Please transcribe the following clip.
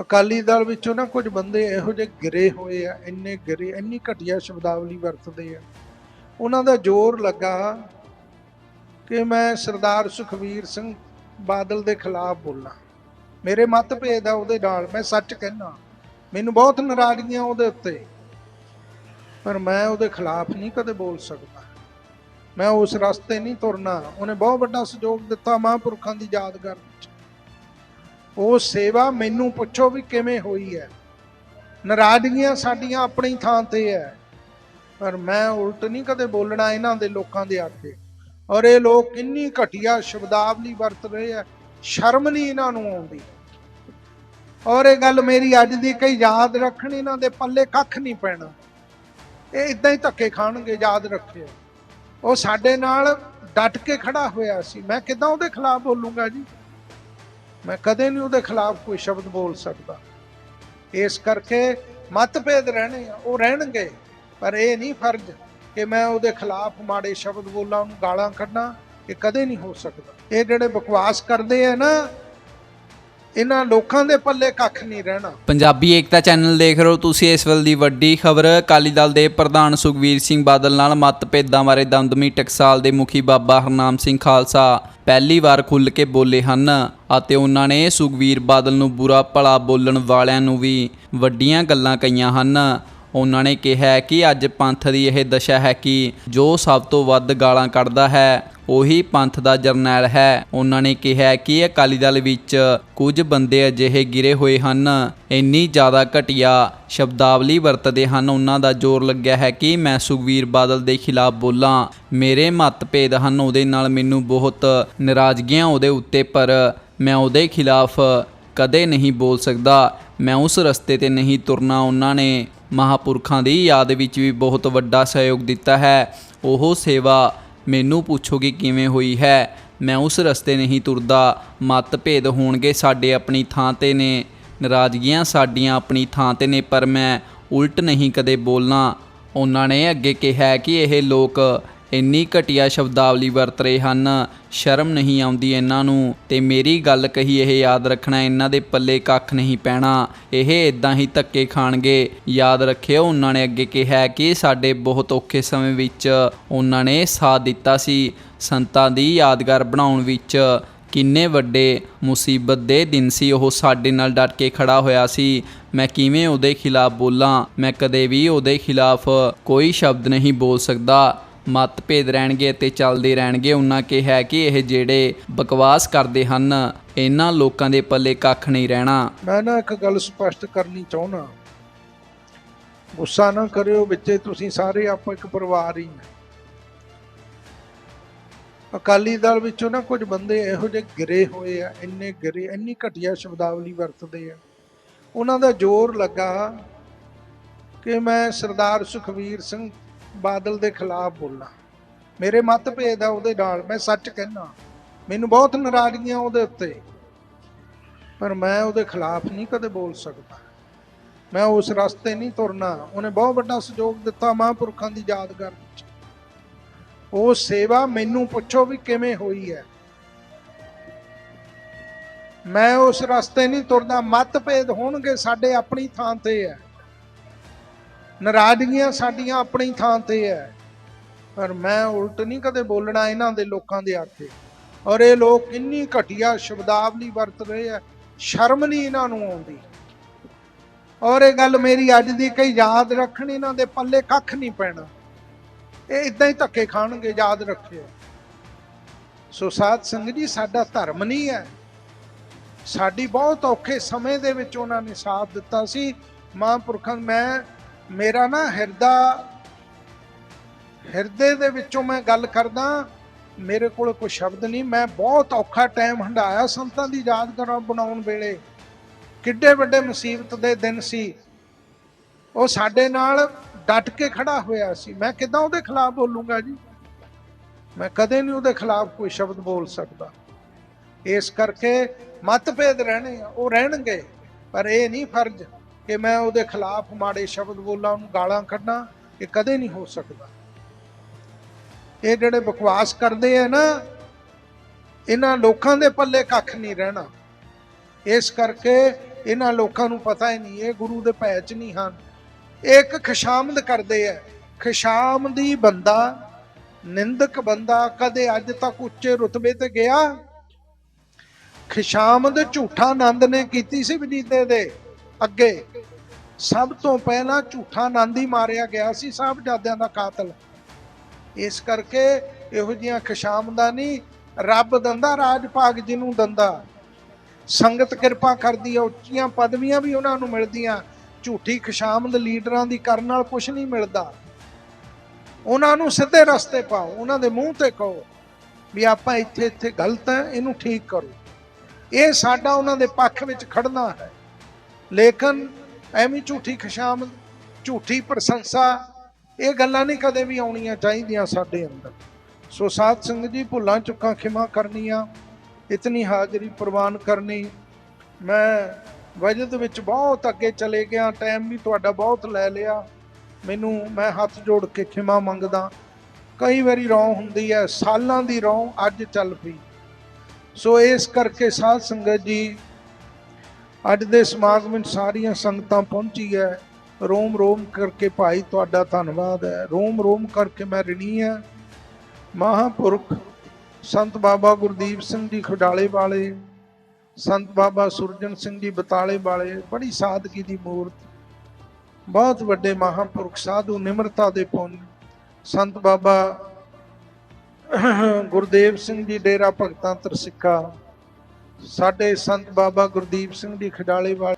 ਅਕਾਲੀ ਦਲ ਵਿੱਚੋਂ ਨਾ ਕੁਝ ਬੰਦੇ ਇਹੋ ਜਿਹੇ ਗਿਰੇ ਹੋਏ ਆ, ਇੰਨੇ ਗਿਰੇ, ਇੰਨੀ ਘਟੀਆ ਸ਼ਬਦਾਵਲੀ ਵਰਤਦੇ ਆ। ਉਹਨਾਂ ਦਾ ਜ਼ੋਰ ਲੱਗਾ ਕਿ ਮੈਂ ਸਰਦਾਰ ਸੁਖਵੀਰ ਸਿੰਘ ਬਾਦਲ ਦੇ ਖਿਲਾਫ ਬੋਲਾਂ। ਮੇਰੇ ਮਤਭੇਦ ਆ ਉਹਦੇ ਨਾਲ, ਮੈਂ ਸੱਚ ਕਹਿਣਾ ਮੈਨੂੰ ਬਹੁਤ ਨਾਰਾਜ਼ਗੀਆਂ ਉਹਦੇ ਉੱਤੇ। ਪਰ ਮੈਂ ਉਹਦੇ ਖਿਲਾਫ ਨਹੀਂ ਕਦੇ ਬੋਲ ਸਕਦਾ। ਮੈਂ ਉਸ ਰਸਤੇ ਨਹੀਂ ਤੁਰਨਾ। ਉਹਨੇ ਬਹੁਤ ਵੱਡਾ ਸਹਿਯੋਗ ਦਿੱਤਾ ਮਹਾਂਪੁਰਖਾਂ ਦੀ ਯਾਦਗਾਰ ਵਿੱਚ। ਉਹ ਸੇਵਾ ਮੈਨੂੰ ਪੁੱਛੋ ਵੀ ਕਿਵੇਂ ਹੋਈ ਹੈ। ਨਾਰਾਜ਼ਗੀਆਂ ਸਾਡੀਆਂ ਆਪਣੀ ਥਾਂ ਤੇ ਹੈ। ਪਰ ਮੈਂ ਉਲਟ ਨਹੀਂ ਕਦੇ ਬੋਲਣਾ ਇਹਨਾਂ ਦੇ ਲੋਕਾਂ ਦੇ ਆਗੇ ਔਰ ਇਹ ਲੋਕ ਕਿੰਨੀ ਘਟੀਆ ਸ਼ਬਦਾਵਲੀ ਵਰਤ ਰਹੇ ਆ ਸ਼ਰਮ ਨਹੀਂ ਇਹਨਾਂ ਨੂੰ ਆਉਂਦੀ। ਔਰ ਇਹ ਗੱਲ ਮੇਰੀ ਅੱਜ ਦੀ ਕਈ ਯਾਦ ਰੱਖਣ ਇਹਨਾਂ ਦੇ ਪੱਲੇ ਕੱਖ ਨਹੀਂ ਪੈਣਾ। ਇਹ ਇਦਾਂ ਹੀ ਧੱਕੇ ਖਾਣਗੇ, ਯਾਦ ਰੱਖਿਓ। ਉਹ ਸਾਡੇ ਨਾਲ ਡਟ ਕੇ ਖੜਾ ਹੋਇਆ ਸੀ। ਮੈਂ ਕਿਦਾਂ ਉਹਦੇ ਖਿਲਾਫ ਬੋਲੂੰਗਾ ਜੀ? ਮੈਂ ਕਦੇ ਨਹੀਂ ਉਹਦੇ ਖਿਲਾਫ ਕੋਈ ਸ਼ਬਦ ਬੋਲ ਸਕਦਾ। ਇਸ ਕਰਕੇ ਮਤਭੇਦ ਰਹਿਣੇ ਆ, ਉਹ ਰਹਿਣਗੇ, ਪਰ ਇਹ ਨਹੀਂ ਫਰਜ਼ ਕਿ ਮੈਂ ਉਹਦੇ ਖਿਲਾਫ ਮਾੜੇ ਸ਼ਬਦ ਬੋਲਾਂ, ਉਹਨੂੰ ਗਾਲਾਂ ਕੱਢਾਂ, ਇਹ ਕਦੇ ਨਹੀਂ ਹੋ ਸਕਦਾ। ਇਹ ਜਿਹੜੇ ਬਕਵਾਸ ਕਰਦੇ ਆ ਨਾ ਇਹਨਾਂ ਲੋਕਾਂ ਦੇ ਪੱਲੇ ਕੱਖ ਨਹੀਂ ਰਹਿਣਾ। ਪੰਜਾਬੀ ਏਕਤਾ ਚੈਨਲ ਦੇਖ ਰਹੇ ਹੋ ਤੁਸੀਂ, ਇਸ ਵੇਲੇ ਦੀ ਵੱਡੀ ਖਬਰ, ਅਕਾਲੀ ਦਲ ਦੇ ਪ੍ਰਧਾਨ ਸੁਖਵੀਰ ਸਿੰਘ ਬਾਦਲ ਨਾਲ ਮਤਭੇਦਾਂ ਬਾਰੇ ਦਮਦਮੀ ਟਕਸਾਲ ਦੇ ਮੁਖੀ ਬਾਬਾ ਹਰਨਾਮ ਸਿੰਘ ਖਾਲਸਾ ਪਹਿਲੀ ਵਾਰ ਖੁੱਲ੍ਹ ਕੇ ਬੋਲੇ ਹਨ ਅਤੇ ਉਹਨਾਂ ਨੇ ਸੁਖਵੀਰ ਬਾਦਲ ਨੂੰ ਬੁਰਾ ਭਲਾ ਬੋਲਣ ਵਾਲਿਆਂ ਨੂੰ ਵੀ ਵੱਡੀਆਂ ਗੱਲਾਂ ਕਹੀਆਂ ਹਨ। ਉਹਨਾਂ ਨੇ ਕਿਹਾ ਕਿ ਅੱਜ ਪੰਥ ਦੀ ਇਹ ਦਸ਼ਾ ਹੈ ਕਿ ਜੋ ਸਭ ਤੋਂ ਵੱਧ ਗਾਲਾਂ ਕੱਢਦਾ ਹੈ ਉਹੀ ਪੰਥ ਦਾ ਜਰਨੈਲ ਹੈ। ਉਹਨਾਂ ਨੇ ਕਿਹਾ ਕਿ ਅਕਾਲੀ ਦਲ ਵਿੱਚ ਕੁਝ ਬੰਦੇ ਅਜਿਹੇ ਗਿਰੇ ਹੋਏ ਹਨ। ਇੰਨੀ ਜ਼ਿਆਦਾ ਘਟੀਆ ਸ਼ਬਦਾਵਲੀ ਵਰਤਦੇ ਹਨ। ਉਹਨਾਂ ਦਾ ਜ਼ੋਰ ਲੱਗਿਆ ਹੈ ਕਿ ਮੈਂ ਸੁਖਵੀਰ ਬਾਦਲ ਦੇ ਖਿਲਾਫ ਬੋਲਾਂ। ਮੇਰੇ ਮਤਭੇਦ ਹਨ। ਉਹਦੇ ਨਾਲ ਮੈਨੂੰ ਬਹੁਤ ਨਾਰਾਜ਼ਗੀਆਂ ਉਹਦੇ ਉੱਤੇ, ਪਰ ਮੈਂ ਉਹਦੇ ਖਿਲਾਫ ਕਦੇ ਨਹੀਂ ਬੋਲ ਸਕਦਾ। ਮੈਂ ਉਸ ਰਸਤੇ ਤੇ ਨਹੀਂ ਤੁਰਨਾ। ਉਹਨਾਂ ਨੇ ਮਹਾਪੁਰਖਾਂ ਦੀ ਯਾਦ ਵਿੱਚ ਵੀ ਬਹੁਤ ਵੱਡਾ ਸਹਿਯੋਗ ਦਿੱਤਾ ਹੈ। ਉਹ ਸੇਵਾ ਮੈਨੂੰ ਪੁੱਛੋਗੇ ਕਿਵੇਂ ਹੋਈ ਹੈ? ਮੈਂ ਉਸ ਰਸਤੇ ਨਹੀਂ ਤੁਰਦਾ। ਮਤਭੇਦ ਹੋਣਗੇ ਸਾਡੇ ਆਪਣੀ ਥਾਂ ਤੇ ਨੇ। ਨਾਰਾਜ਼ਗੀਆਂ ਸਾਡੀਆਂ ਆਪਣੀ ਥਾਂ ਤੇ ਨੇ, ਪਰ ਮੈਂ ਉਲਟ ਨਹੀਂ ਕਦੇ ਬੋਲਣਾ। ਉਹਨਾਂ ਨੇ ਅੱਗੇ ਕਿਹਾ ਕਿ ਇਹ ਲੋਕ ਇੰਨੀ ਘਟੀਆ ਸ਼ਬਦਾਵਲੀ ਵਰਤ ਰਹੇ ਹਨ। ਸ਼ਰਮ ਨਹੀਂ ਆਉਂਦੀ ਇਹਨਾਂ ਨੂੰ ਤੇ ਮੇਰੀ ਗੱਲ ਕਹੀ ਇਹ ਯਾਦ ਰੱਖਣਾ, ਇਹਨਾਂ ਦੇ ਪੱਲੇ ਕੱਖ ਨਹੀਂ ਪੈਣਾ। ਇਹ ਇਦਾਂ ਹੀ ਧੱਕੇ ਖਾਣਗੇ। ਯਾਦ ਰੱਖਿਓ, ਉਹਨਾਂ ਨੇ ਅੱਗੇ ਕਿਹਾ ਕਿ ਸਾਡੇ ਬਹੁਤ ਔਖੇ ਸਮੇਂ ਵਿੱਚ ਉਹਨਾਂ ਨੇ ਸਾਥ ਦਿੱਤਾ ਸੀ, ਸੰਤਾਂ ਦੀ ਯਾਦਗਾਰ ਬਣਾਉਣ ਵਿੱਚ। ਕਿੰਨੇ ਵੱਡੇ ਮੁਸੀਬਤ ਦੇ ਦਿਨ ਸੀ, ਉਹ ਸਾਡੇ ਨਾਲ ਡਟ ਕੇ ਖੜਾ ਹੋਇਆ ਸੀ। ਮੈਂ ਕਿਵੇਂ ਉਹਦੇ ਖਿਲਾਫ ਬੋਲਾਂ? ਮੈਂ ਕਦੇ ਵੀ ਉਹਦੇ ਖਿਲਾਫ ਕੋਈ ਸ਼ਬਦ ਨਹੀਂ ਬੋਲ ਸਕਦਾ। ਮਤਭੇਦ ਰਹਿਣਗੇ ਤੇ ਚੱਲਦੇ ਰਹਿਣਗੇ। ਉਹਨਾਂ ਕਿਹਾ ਕਿ ਇਹ ਜਿਹੜੇ ਬਕਵਾਸ ਕਰਦੇ ਹਨ ਇਹਨਾਂ ਲੋਕਾਂ ਦੇ ਪੱਲੇ ਕੱਖ ਨਹੀਂ ਰਹਿਣਾ। ਮੈਂ ਨਾ ਇੱਕ ਗੱਲ ਸਪਸ਼ਟ ਕਰਨੀ ਚਾਹੁੰਦਾ। ਗੁੱਸਾ ਨਾ ਕਰਿਓ ਵਿੱਚੇ, ਤੁਸੀਂ ਸਾਰੇ ਆਪਾਂ ਇੱਕ ਪਰਿਵਾਰ ਹੀ ਅਕਾਲੀ ਦਲ ਵਿੱਚੋਂ ਨਾ ਕੁਝ ਬੰਦੇ ਇਹੋ ਜਿਹੇ ਗਿਰੇ ਹੋਏ ਆ, ਇੰਨੇ ਗਿਰੇ ਇੰਨੀ ਘਟੀਆ ਸ਼ਬਦਾਵਲੀ ਵਰਤਦੇ ਆ। ਉਹਨਾਂ ਦਾ ਜ਼ੋਰ ਲੱਗਾ ਕਿ ਮੈਂ ਸਰਦਾਰ ਸੁਖਵੀਰ ਸਿੰਘ ਬਾਦਲ ਦੇ ਖਿਲਾਫ ਬੋਲਾਂ ਮੇਰੇ ਮਤਭੇਦ ਆ ਉਹਦੇ ਨਾਲ, ਮੈਂ ਸੱਚ ਕਹਿਣਾ। ਮੈਨੂੰ ਬਹੁਤ ਨਾਰਾਜ਼ਗੀਆਂ ਉਹਦੇ ਉੱਤੇ। ਪਰ ਮੈਂ ਉਹਦੇ ਖਿਲਾਫ ਨਹੀਂ ਕਦੇ ਬੋਲ ਸਕਦਾ। ਮੈਂ ਉਸ ਰਸਤੇ ਨਹੀਂ ਤੁਰਨਾ। ਉਹਨੇ ਬਹੁਤ ਵੱਡਾ ਸਹਿਯੋਗ ਦਿੱਤਾ ਮਹਾਂਪੁਰਖਾਂ ਦੀ ਯਾਦਗਾਰ ਵਿੱਚ। ਉਹ ਸੇਵਾ ਮੈਨੂੰ ਪੁੱਛੋ ਵੀ ਕਿਵੇਂ ਹੋਈ ਹੈ। ਮੈਂ ਉਸ ਰਸਤੇ ਨਹੀਂ ਤੁਰਦਾ। ਮਤਭੇਦ ਹੋਣਗੇ ਸਾਡੇ ਆਪਣੀ ਥਾਂ ਤੇ ਹੈ। ਨਾਰਾਜ਼ਗੀਆਂ ਸਾਡੀਆਂ ਆਪਣੀ ਥਾਂ ਤੇ ਹੈ ਪਰ ਮੈਂ ਉਲਟ ਨਹੀਂ ਕਦੇ ਬੋਲਣਾ ਇਹਨਾਂ ਦੇ ਲੋਕਾਂ ਦੇ ਆਖੇ ਔਰ ਇਹ ਲੋਕ ਇੰਨੀ ਘਟੀਆ ਸ਼ਬਦਾਵਲੀ ਵਰਤ ਰਹੇ ਆ ਸ਼ਰਮ ਨਹੀਂ ਇਹਨਾਂ ਨੂੰ ਆਉਂਦੀ। ਔਰ ਇਹ ਗੱਲ ਮੇਰੀ ਅੱਜ ਦੀ ਕਈ ਯਾਦ ਰੱਖਣ, ਇਹਨਾਂ ਦੇ ਪੱਲੇ ਕੱਖ ਨਹੀਂ ਪੈਣਾ। ਇਹ ਇਦਾਂ ਹੀ ਧੱਕੇ ਖਾਣਗੇ, ਯਾਦ ਰੱਖਿਓ। ਸੋ ਸਾਧ ਸੰਗਤ ਜੀ, ਸਾਡਾ ਧਰਮ ਨਹੀਂ ਹੈ ਸਾਡੀ ਬਹੁਤ ਔਖੇ ਸਮੇਂ ਦੇ ਵਿੱਚ ਉਹਨਾਂ ਨੇ ਸਾਥ ਦਿੱਤਾ ਸੀ। ਮਹਾਂਪੁਰਖਾਂ, ਮੈਂ ਮੇਰਾ ਨਾ ਹਿਰਦਾ, ਹਿਰਦੇ ਦੇ ਵਿੱਚੋਂ ਮੈਂ ਗੱਲ ਕਰਦਾ, ਮੇਰੇ ਕੋਲ ਕੋਈ ਸ਼ਬਦ ਨਹੀਂ, ਮੈਂ ਬਹੁਤ ਔਖਾ ਟਾਈਮ ਹੰਡਾਇਆ ਸੰਤਾਂ ਦੀ ਯਾਦਗਾਰਾਂ ਬਣਾਉਣ ਵੇਲੇ। ਕਿੱਡੇ ਵੱਡੇ ਮੁਸੀਬਤ ਦੇ ਦਿਨ ਸੀ। ਉਹ ਸਾਡੇ ਨਾਲ ਡਟ ਕੇ ਖੜਾ ਹੋਇਆ ਸੀ। ਮੈਂ ਕਿਦਾਂ ਉਹਦੇ ਖਿਲਾਫ ਬੋਲੂੰਗਾ ਜੀ? ਮੈਂ ਕਦੇ ਨਹੀਂ ਉਹਦੇ ਖਿਲਾਫ ਕੋਈ ਸ਼ਬਦ ਬੋਲ ਸਕਦਾ। ਇਸ ਕਰਕੇ ਮਤਭੇਦ ਰਹਿਣੇ ਆ, ਉਹ ਰਹਿਣਗੇ, ਪਰ ਇਹ ਨਹੀਂ ਫਰਜ਼। ਕਿ ਮੈਂ ਉਹਦੇ ਖਿਲਾਫ ਮਾੜੇ ਸ਼ਬਦ ਬੋਲਾਂ, ਉਹਨੂੰ ਗਾਲਾਂ ਕੱਢਾਂ, ਇਹ ਕਦੇ ਨਹੀਂ ਹੋ ਸਕਦਾ। ਇਹ ਜਿਹੜੇ ਬਕਵਾਸ ਕਰਦੇ ਆ ਨਾ, ਇਹਨਾਂ ਲੋਕਾਂ ਦੇ ਪੱਲੇ ਕੱਖ ਨਹੀਂ ਰਹਿਣਾ। ਇਸ ਕਰਕੇ ਇਹਨਾਂ ਲੋਕਾਂ ਨੂੰ ਪਤਾ ਹੀ ਨਹੀਂ, ਇਹ ਗੁਰੂ ਦੇ ਭੈ ਚ ਨਹੀਂ ਹਨ। ਇਹ ਇੱਕ ਖੁਸ਼ਾਮਦ ਕਰਦੇ ਆ। ਖੁਸ਼ਾਮਦੀ ਬੰਦਾ, ਨਿੰਦਕ ਬੰਦਾ ਕਦੇ ਅੱਜ ਤੱਕ ਉੱਚੇ ਰੁਤਬੇ ਤੇ ਗਿਆ। ਖੁਸ਼ਾਮਦ ਝੂਠਾ ਆਨੰਦ ਨੇ ਕੀਤੀ ਸੀ ਵਜੀਦੇ ਦੇ। ਅੱਗੇ। ਸਭ ਤੋਂ ਪਹਿਲਾਂ ਝੂਠਾ ਨਾਂਦੀ ਮਾਰਿਆ ਗਿਆ ਸੀ ਸਾਹਿਬਜ਼ਾਦਿਆਂ ਦਾ ਕਾਤਲ। ਇਸ ਕਰਕੇ ਇਹੋ ਜਿਹੀਆਂ ਖੁਸ਼ਾਮਦਾਂ ਨਹੀਂ, ਰੱਬ ਦੰਦਾ ਰਾਜ ਭਾਗ ਜਿਹਨੂੰ ਦੰਦਾ। ਸੰਗਤ ਕਿਰਪਾ ਕਰਦੀ ਹੈ ਉੱਚੀਆਂ ਪਦਵੀਆਂ ਵੀ ਉਹਨਾਂ ਨੂੰ ਮਿਲਦੀਆਂ। ਝੂਠੀ ਖੁਸ਼ਾਮਦ ਲੀਡਰਾਂ ਦੀ ਕਰਨ ਨਾਲ ਕੁਝ ਨਹੀਂ ਮਿਲਦਾ। ਉਹਨਾਂ ਨੂੰ ਸਿੱਧੇ ਰਸਤੇ ਪਾਓ, ਉਹਨਾਂ ਦੇ ਮੂੰਹ ਤੇ ਕਹੋ ਵੀ ਆਪਾਂ ਇੱਥੇ ਇੱਥੇ ਗਲਤ ਹੈ ਇਹਨੂੰ ਠੀਕ ਕਰੋ। ਇਹ ਸਾਡਾ ਉਹਨਾਂ ਦੇ ਪੱਖ ਵਿੱਚ ਖੜਨਾ ਹੈ। ਲੇਕਿਨ ਐਵੇਂ ਝੂਠੀ ਖੁਸ਼ਾਮਦ ਝੂਠੀ ਪ੍ਰਸ਼ੰਸਾ, ਇਹ ਗੱਲਾਂ ਨਹੀਂ ਕਦੇ ਵੀ ਆਉਣੀਆਂ ਚਾਹੀਦੀਆਂ ਸਾਡੇ ਅੰਦਰ। ਸੋ ਸਾਧ ਸੰਗਤ ਜੀ, ਭੁੱਲਾਂ ਚੁੱਕਾਂ ਖਿਮਾ ਕਰਨੀਆਂ, ਇਤਨੀ ਹਾਜ਼ਰੀ ਪ੍ਰਵਾਨ ਕਰਨੀ। ਮੈਂ ਵਜਦ ਵਿੱਚ ਬਹੁਤ ਅੱਗੇ ਚਲੇ ਗਿਆ, ਟਾਈਮ ਵੀ ਤੁਹਾਡਾ ਬਹੁਤ ਲੈ ਲਿਆ। ਮੈਨੂੰ ਮੈਂ ਹੱਥ ਜੋੜ ਕੇ ਖਿਮਾ ਮੰਗਦਾ, ਕਈ ਵਾਰੀ ਰੌਂ ਹੁੰਦੀ ਹੈ, ਸਾਲਾਂ ਦੀ ਰੌਂ ਅੱਜ ਚੱਲ ਪਈ। ਸੋ ਇਸ ਕਰਕੇ ਸਾਧ ਸੰਗਤ ਜੀ ਅੱਜ ਦੇ ਸਮਾਗਮ ਵਿੱਚ ਸਾਰੀਆਂ ਸੰਗਤਾਂ ਪਹੁੰਚੀ ਹੈ। ਰੋਮ ਰੋਮ ਕਰਕੇ ਭਾਈ ਤੁਹਾਡਾ ਧੰਨਵਾਦ ਹੈ। ਰੋਮ ਰੋਮ ਕਰਕੇ ਮੈਂ ਰਿਣੀ ਹੈ। ਮਹਾਪੁਰਖ ਸੰਤ ਬਾਬਾ ਗੁਰਦੀਪ ਸਿੰਘ ਜੀ ਖਡਾਲੇ ਵਾਲੇ, ਸੰਤ ਬਾਬਾ ਸੁਰਜਨ ਸਿੰਘ ਜੀ ਬਤਾਲੇ ਵਾਲੇ, ਬੜੀ ਸਾਦਗੀ ਦੀ ਮੂਰਤ, ਬਹੁਤ ਵੱਡੇ ਮਹਾਪੁਰਖ ਸਾਧੂ ਨਿਮਰਤਾ ਦੇ ਪੁੰਨ, ਸੰਤ ਬਾਬਾ ਗੁਰਦੇਵ ਸਿੰਘ ਜੀ ਡੇਰਾ ਭਗਤਾਂ ਤਰਸਿੱਕਾ ਸਾਡੇ ਸੰਤ ਬਾਬਾ ਗੁਰਦੀਪ ਸਿੰਘ ਜੀ ਖਡਾਲੇ ਵਾਲੇ